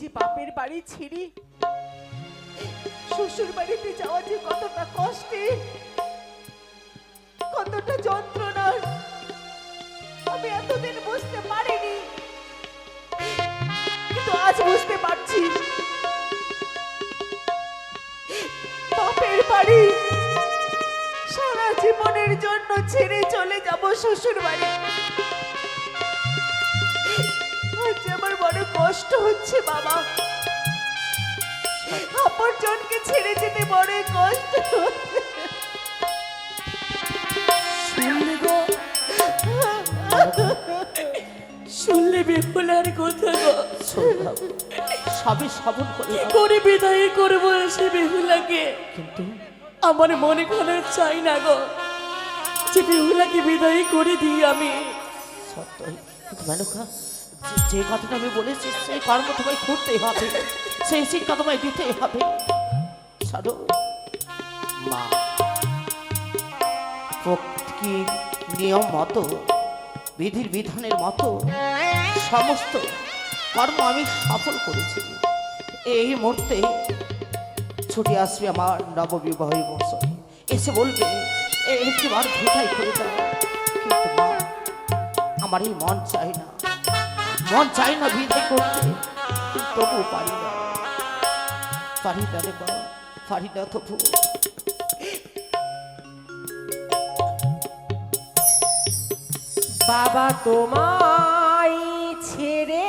যে বাপের বাড়ি ছিড়ি, শ্বশুর বাড়িতে যাওয়া যে কতটা কষ্টে, কতটা যন্ত্রণার আমি এতদিন বুঝতে পারিনি। কিন্তু আজ বুঝতে পারছি, বাপের বাড়ি সারা জীবনের জন্য ছেড়ে চলে যাব শ্বশুর বাড়ি। বড় কষ্ট হচ্ছে বাবা। আপন জনকে ছেড়ে যেতে বড় কষ্ট শুনলে বিপুলার কথা শ্রবণ কি করে বিদায় করব এসে বেহুলাকে কিন্তু আমার মনে কোনো চাই না গো। যে বেহুলাকে বিদায় করে দিই আমি। সত্যই কিন্তু মেনকা যে- কথাটা আমি বলেছি, সেই কর্ম তোমায় করতেই হবে, সেই শিক্ষা তোমায় দিতেই হবে। সাধু, মা প্রকৃতির নিয়ম মতো, বিধির বিধানের মতো, সমস্ত কর্ম আমি সফল করেছি। এই মুহূর্তে ছুটি আসবে আমার নববিবাহী বছর। এসে বলবে, "এ একটিবার বিদায় করে দাও। কিন্তু মা, আমার এই মন চাই না। মন চাই না বিদায় করতে। তবুও পারি না। পারি না রে মা, পারি না তবু। বাবা তোমায় ছেড়ে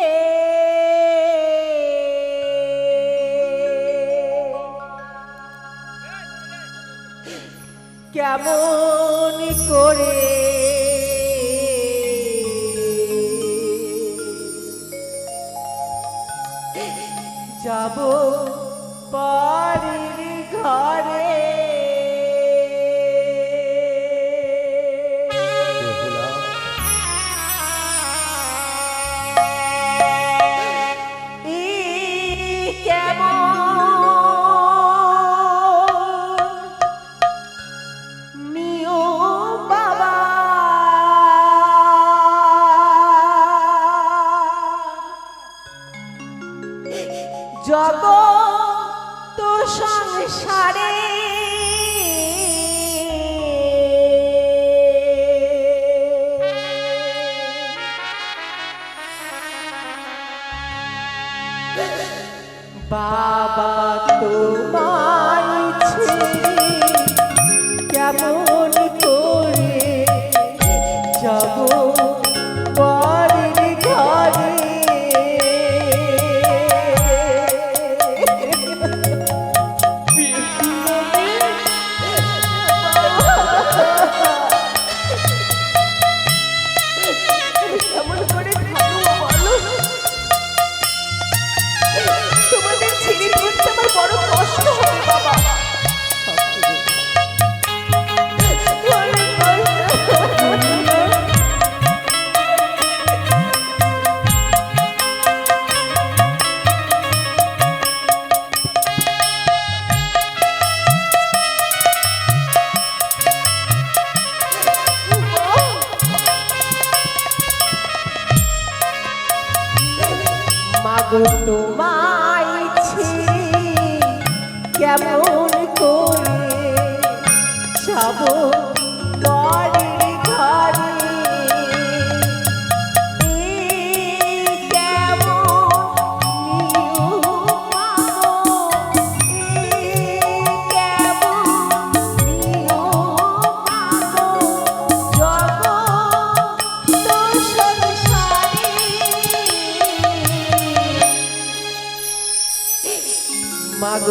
কেমন বাড়ির ঘরে। বাবা তোমায়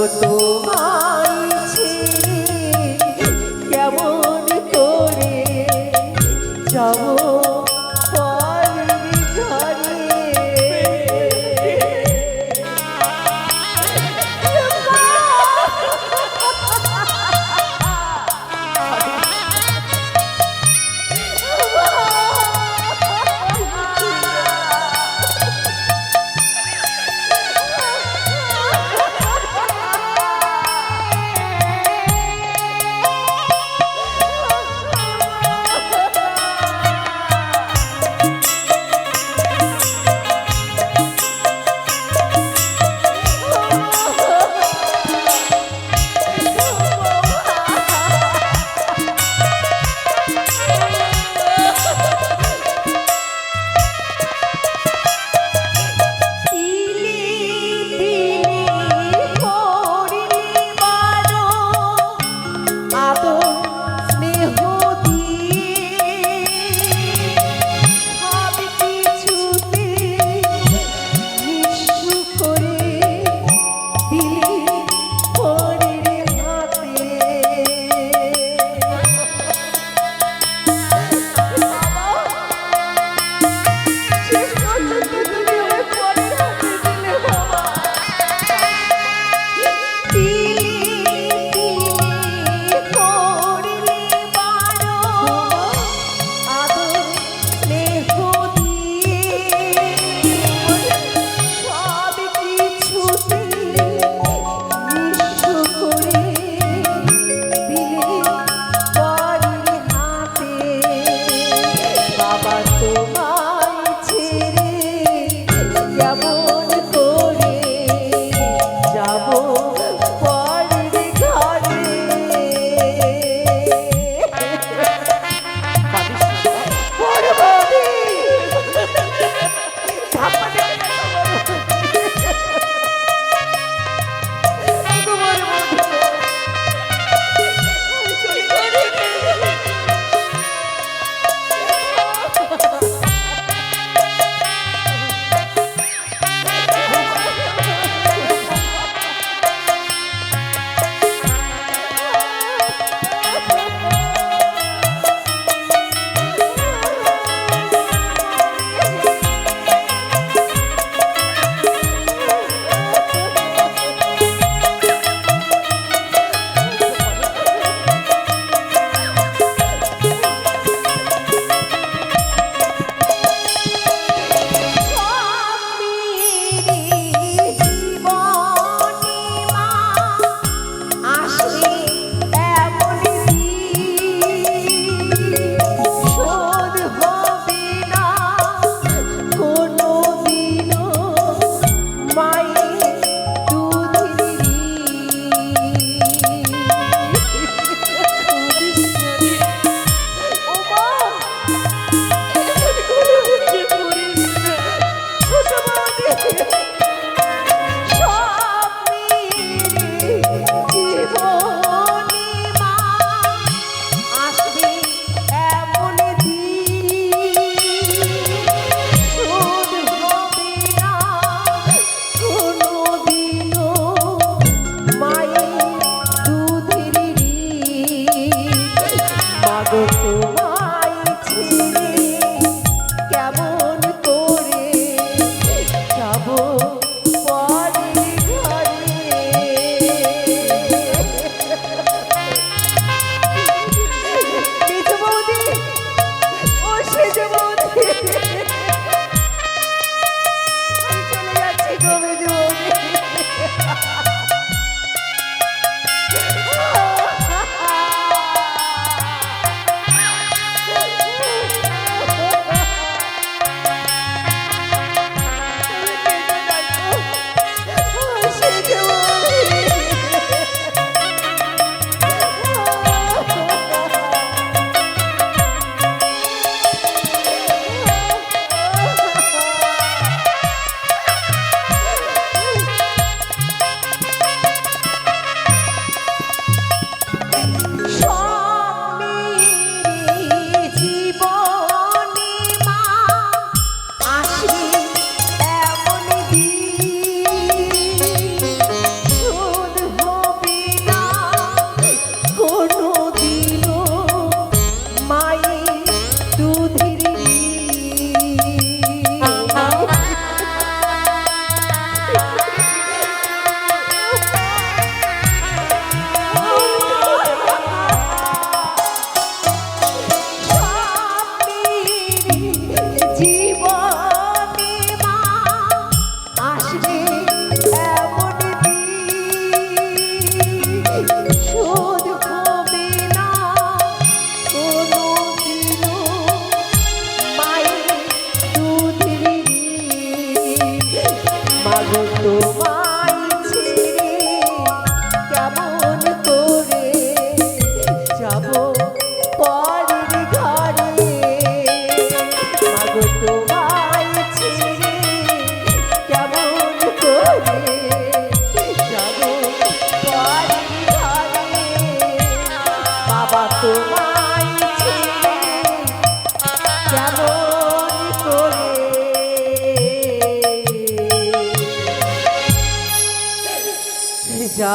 তো 不万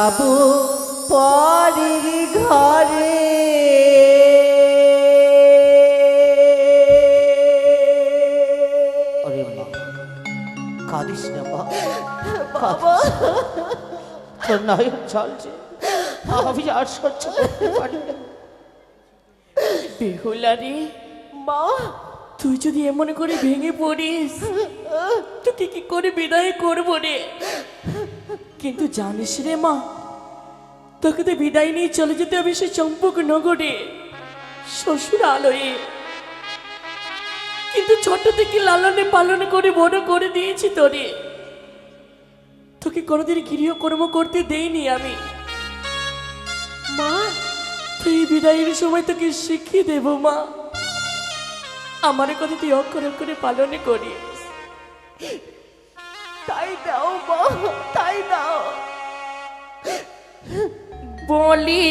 যাব পরের ঘরে। মা কাঁদিস না মা তোর নয়ন চলছে। আমি আর সহ্য করতে পারি বেহুলারি মা তুই যদি এমন করে ভেঙে পড়িস তোকে কি করে বিদায় করব রে? কিন্তু জানিস রে মা, তোকে তো বিদায় নিয়ে চলে যেতে হবে সে চম্পক নগরে, শ্বশুর আলোয়ে। কিন্তু ছোট থেকে লালনে পালন করে, বড় করে দিয়েছি তোরে। তোকে কোনোদিন গৃহকর্ম করতে দেইনি আমি। মা, তুই বিদায়ের সময় তোকে শিখিয়ে দেব, মা। আমার কথা তুই অক্ষরে অক্ষরে পালন করিস। তাই দাও মা তাই দাও। বলি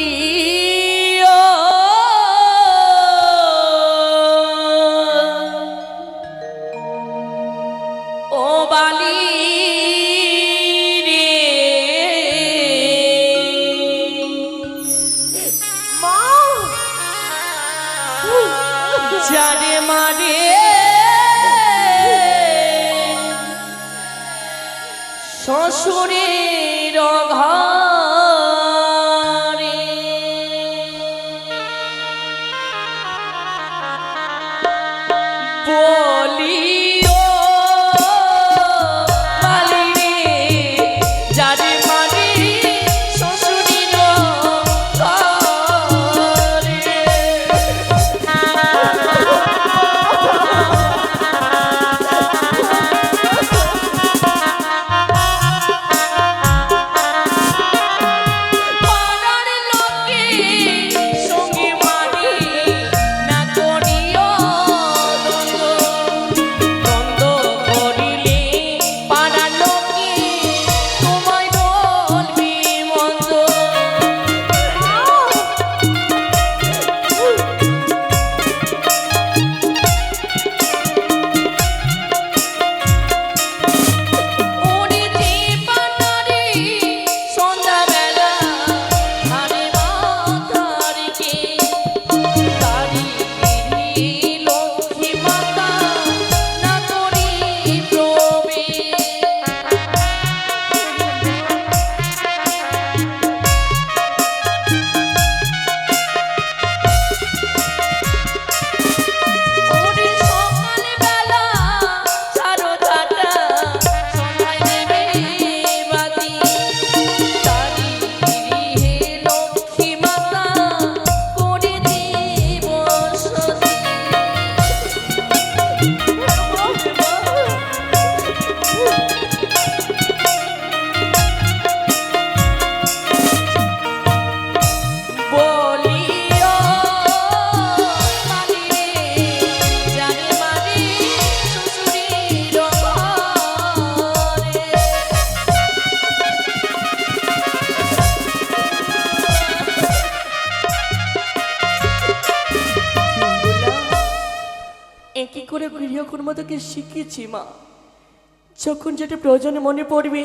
প্রয়োজনে মনে পড়বে।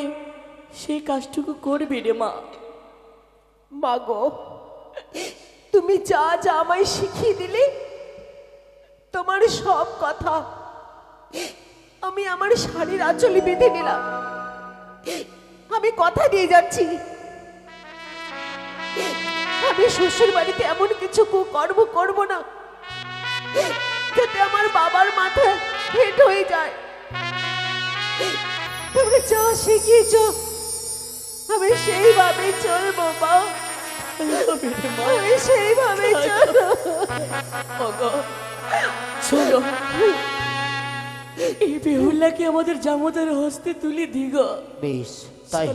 সেই কাজটুকু করবি রে মা। মা গো, তুমি যা যা আমায় শিখিয়ে দিলে, তোমার সব কথা আমি আমার শাড়ির আঁচলে বেঁধে নিলাম। আমি কথা দিয়ে যাচ্ছি। আমি শ্বশুর বাড়িতে এমন কিছু কুকর্ম করব না, যাতে আমার বাবার মাথা হেট হয়ে যায়। তুমি যা শিখিয়েছ আমি সেইভাবে চলবো মা। আমি সেইভাবে শোনো। এই বেহুল্লাকে আমাদের জামতার হস্তে তুলে দিগ। বেশ তাই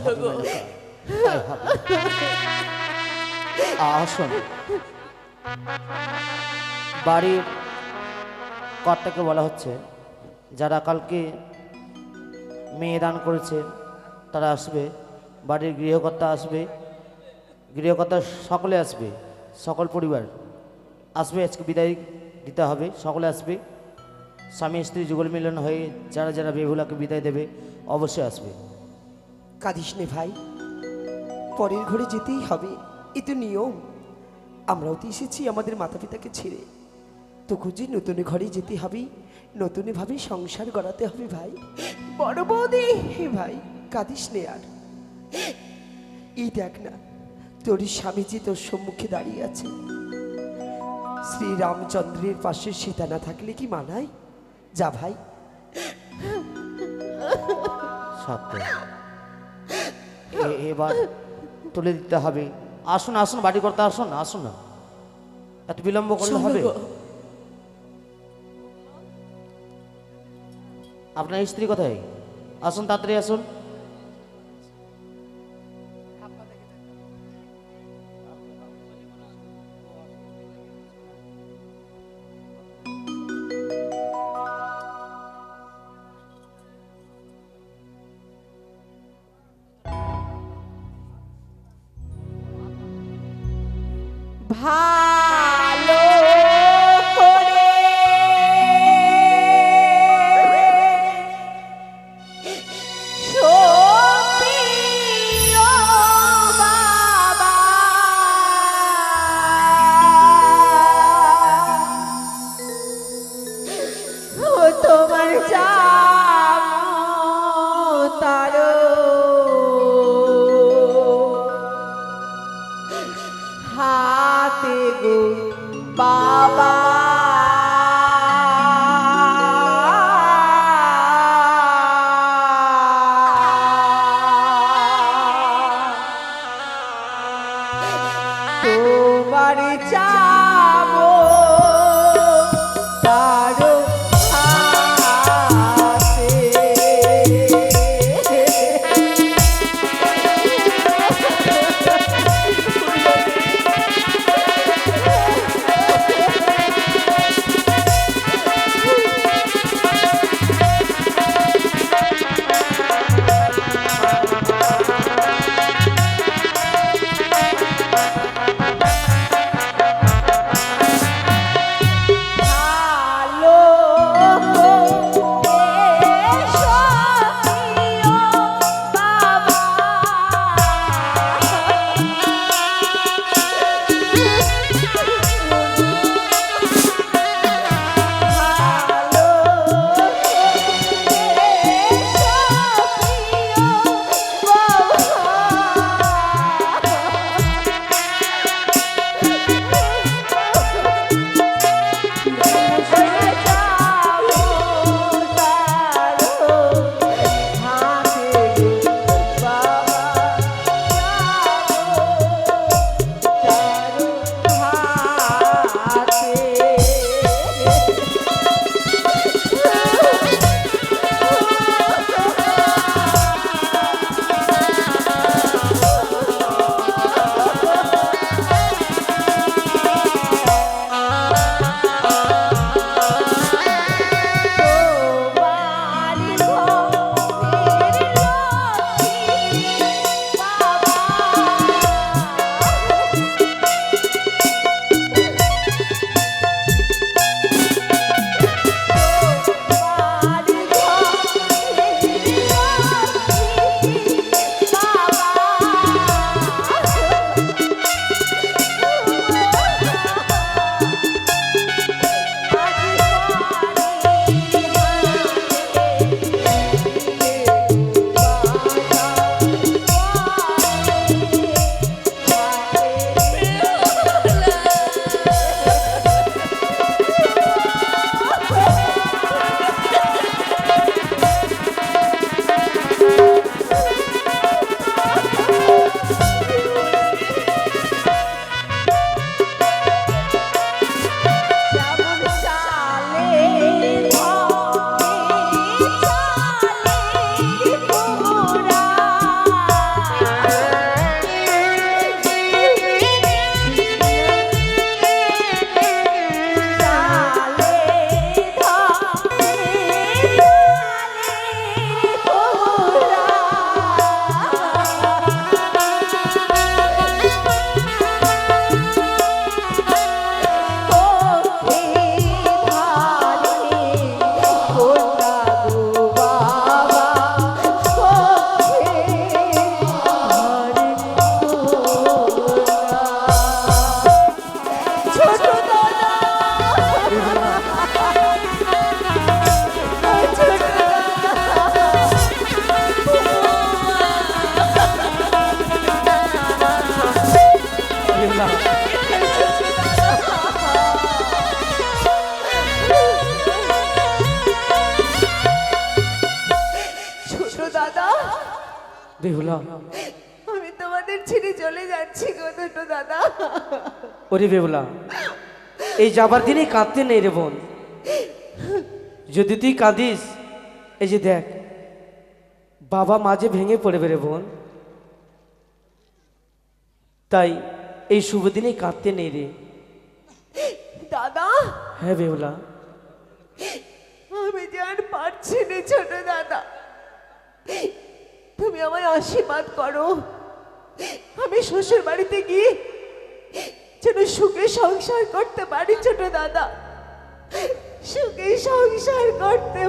আসুন। বাড়ির কর্তাকে বলা হচ্ছে যারা কালকে মেয়ে দান করেছে, তারা আসবে, বাড়ির গৃহকর্তা আসবে, গৃহকর্তা সকলে আসবে, সকল পরিবার আসবে, আজকে বিদায় দিতে হবে, সকলে আসবে। স্বামী স্ত্রী যুগল মিলন হয়ে যারা যারা বেহুলাকে বিদায় দেবে, অবশ্যই আসবে। কাঁদিস নে ভাই, পরের ঘরে যেতেই হবে, এ তো নিয়ম। আমরাও তো এসেছি আমাদের মাতা পিতাকে ছেড়ে। তো খুঁজে নতুন ঘরে যেতে হবে নতুনভাবে সংসার গড়াতে হবে ভাই। বড় বৌদি হে ভাই কাঁদিস নে আর। এই দেখ না তোর স্বামীজি তোর সম্মুখে দাঁড়িয়ে আছে। শ্রী রামচন্দ্রের পাশে সীতা না থাকলে কি মানায়? যা ভাই। এবার তুলে দিতে হবে। আসুন আসুন বাড়ি করতে আসুন আসুন। না এত বিলম্ব করলে হবে? আপনার স্ত্রী কোথায়? আসুন তাড়াতাড়ি আসুন। ভা ছেড়ে চলে যাচ্ছি গো ছোট দাদা। ওরে বেহুলা এই যাবার দিনে কাঁদতে নেই রে বোন। যদি তুই কাঁদিস এই যে দেখ বাবা মাঝে ভেঙে পড়বে রে বোন। তাই এই শুভ দিনে কাঁদতে নেই রে। দাদা? হ্যাঁ বেহুলা আমি যে আর পারছি না ছোট দাদা। তুমি আমায় আশীর্বাদ করো। আমি শ্বশুর বাড়িতে গিয়ে যেন সুখে সংসার করতে পারি ছোট দাদা। সুখে সংসার করতে